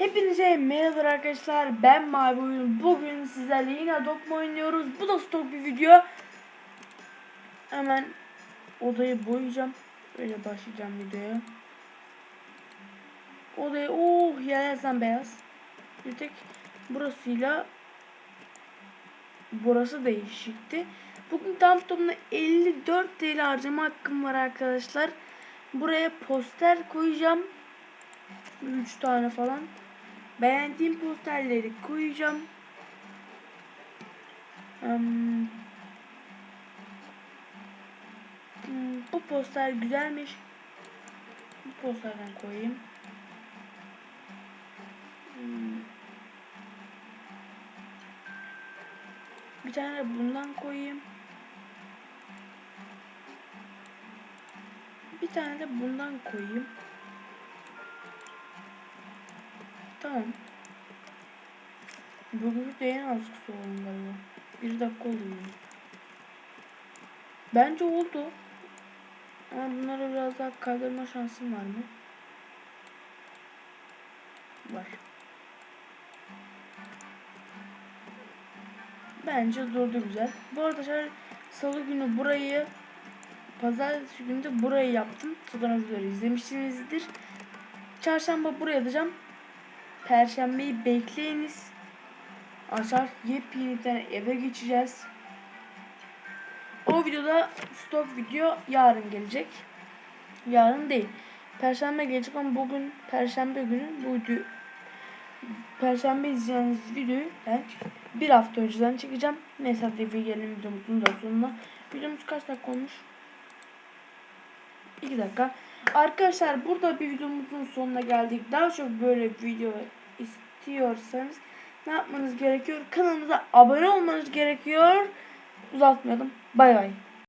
Hepinize merhaba arkadaşlar. Ben Mavi Oyun. Bugün sizlerle yine Dogma oynuyoruz. Bu da stok bir video. Hemen odayı boyayacağım. Öyle başlayacağım videoya. Odayı oh yerlerden beyaz. Bir tek burasıyla burası değişikti. Bugün tam tamına 54 TL harcama hakkım var arkadaşlar. Buraya poster koyacağım. 3 tane falan. Beğendiğim posterleri koyacağım. Hmm, bu poster güzelmiş. Bu posterden koyayım. Hmm. Bir tane bundan koyayım. Bir tane de bundan koyayım. Tamam. Bugün de en az kısa galiba. Bir dakika oldu yani. Bence oldu. Ama bunları biraz daha kaydırma şansım var mı? Var. Bence durdu güzel. Bu arada şöyle salı günü burayı pazartesi günü de burayı yaptım. Fotoğrafları izlemişsinizdir. Çarşamba buraya yazacağım. Perşembeyi bekleyiniz. Açar yepyeni bir tane eve geçeceğiz. O videoda stok video yarın gelecek. Yarın değil. Perşembe gelecek ama bugün Perşembe günü bu video Perşembe izleyeceğiniz videoyu ben bir hafta önceden çekeceğim. Neyse hadi bir gelelim videomuzun da sonuna. Videomuz kaç dakika olmuş? 2 dakika. Arkadaşlar burada bir videomuzun sonuna geldik. Daha çok böyle video istiyorsanız ne yapmanız gerekiyor? Kanalımıza abone olmanız gerekiyor. Uzatmayalım. Bay bay.